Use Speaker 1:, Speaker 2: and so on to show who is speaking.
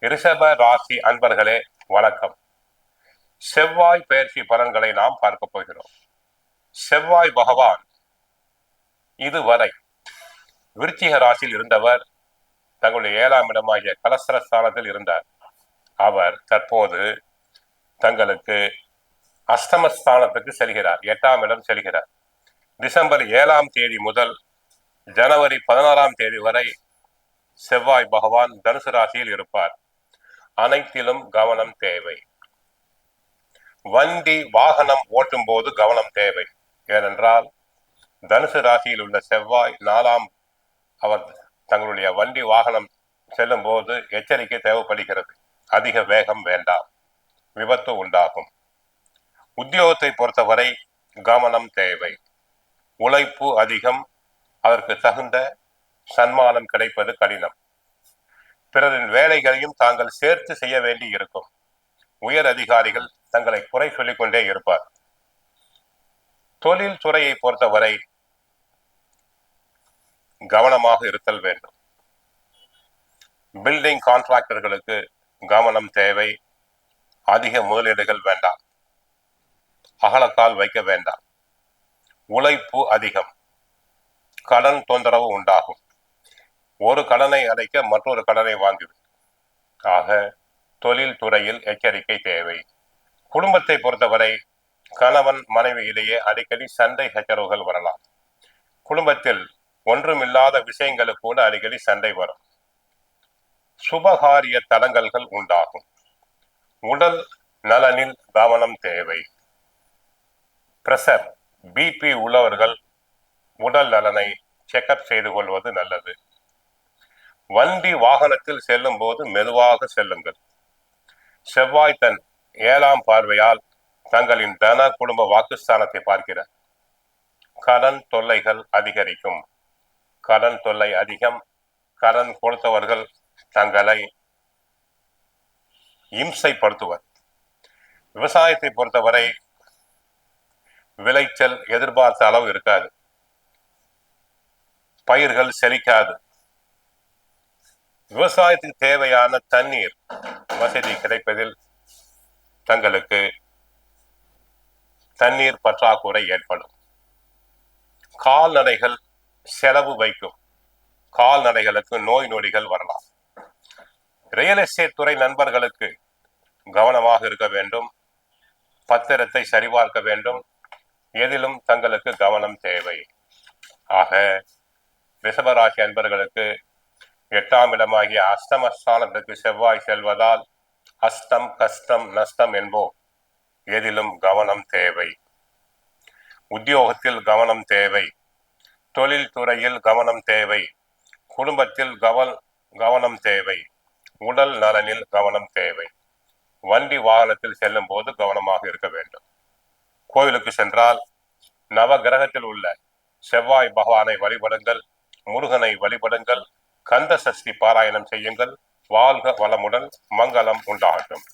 Speaker 1: ரிஷப ராசி அன்பர்களே வணக்கம். செவ்வாய் பயிற்சி பலன்களை நாம் பார்க்க போகிறோம். செவ்வாய் பகவான் இதுவரை விருச்சிக ராசியில் இருந்தவர். தங்களுடைய ஏழாம் இடமாகிய கலசரஸ்தானத்தில் இருந்தார். அவர் தற்போது தங்களுக்கு அஷ்டமஸ்தானத்துக்கு செல்கிறார். எட்டாம் இடம் செல்கிறார். டிசம்பர் ஏழாம் தேதி முதல் ஜனவரி பதினாறாம் தேதி வரை செவ்வாய் பகவான் தனுசு ராசியில் இருப்பார். அனைத்திலும் கவனம் தேவை. வண்டி வாகனம் ஓட்டும் போது கவனம் தேவை. ஏனென்றால் தனுசு ராசியில் உள்ள செவ்வாய் நாலாம் அவர் தங்களுடைய வண்டி வாகனம் செல்லும் போது எச்சரிக்கை தேவைப்படுகிறது. அதிக வேகம் வேண்டாம். விபத்து உண்டாகும். உத்தியோகத்தை பொறுத்தவரை கவனம் தேவை. உழைப்பு அதிகம். அதற்கு தகுந்த சன்மானம் கிடைப்பது கடினம். பிறரின் வேலைகளையும் தாங்கள் சேர்த்து செய்ய வேண்டி இருக்கும் உயர் அதிகாரிகள் தங்களை குறை சொல்லிக்கொண்டே இருப்பார். தொழில் துறையை பொறுத்தவரை கவனமாக இருத்தல் வேண்டும். பில்டிங் கான்ட்ராக்டர்களுக்கு கவனம் தேவை. அதிக முதலீடுகள் வேண்டாம். அகலக்கால் வைக்க வேண்டாம். உழைப்பு அதிகம். கடன் தொந்தரவு உண்டாகும். ஒரு கடனை அடைக்க மற்றொரு கடனை வாங்கிவிடும் ஆக தொழில் துறையில் எச்சரிக்கை தேவை. குடும்பத்தை பொறுத்தவரை கணவன் மனைவியிலேயே அடிக்கடி சண்டை சச்சரவுகள் வரலாம். குடும்பத்தில் ஒன்றுமில்லாத விஷயங்களுக்கு கூட அடிக்கடி சண்டை வரும். சுபகாரிய தடங்கல்கள் உண்டாகும். உடல் நலனில் கவனம் தேவை. பிரஷர் பிபி உள்ளவர்கள் உடல் நலனை செக்கப் செய்து கொள்வது நல்லது. வண்டி வாகனத்தில் செல்லும் போது மெதுவாக செல்லுங்கள். செவ்வாய் தன் ஏழாம் பார்வையால் தங்களின் தன குடும்ப வாக்குஸ்தானத்தை பார்க்கிறார். கடன் தொல்லைகள் அதிகரிக்கும். கடன் தொல்லை அதிகம். கடன் கொடுத்தவர்கள் தங்களை இம்சைப்படுத்துவர். விவசாயத்தை பொறுத்தவரை விளைச்சல் எதிர்பார்த்த அளவு இருக்காது. பயிர்கள் செழிக்காது. விவசாயத்துக்கு தேவையான தண்ணீர் வசதி கிடைப்பதில் தங்களுக்கு தண்ணீர் பற்றாக்குறை ஏற்படும். கால்நடைகள் செலவு வைக்கும். கால்நடைகளுக்கு நோய் நொடிகள் வரலாம். ரியல் எஸ்டேட் துறை நண்பர்களுக்கு கவனமாக இருக்க வேண்டும். பத்திரத்தை சரிபார்க்க வேண்டும். எதிலும் தங்களுக்கு கவனம் தேவை. ஆக ரிஷபராசி அன்பர்களுக்கு எட்டாம் இடமாகிய அஷ்டமஸ்தானத்துக்கு செவ்வாய் செல்வதால் அஷ்டம் கஷ்டம் நஷ்டம் என்போம். எதிலும் கவனம் தேவை. உத்தியோகத்தில் கவனம் தேவை. தொழில் துறையில் கவனம் தேவை. குடும்பத்தில் கவல் கவனம் தேவை. உடல் நலனில் கவனம் தேவை. வண்டி வாகனத்தில் செல்லும் போது கவனமாக இருக்க வேண்டும். கோவிலுக்கு சென்றால் நவ கிரகத்தில் உள்ள செவ்வாய் பகவானை வழிபடுங்கள் முருகனை வழிபடுங்கள் கந்த சஷ்டி பாராயணம் செய்யுங்கள். வாழ்க வளமுடன் மங்களம் உண்டாகட்டும்.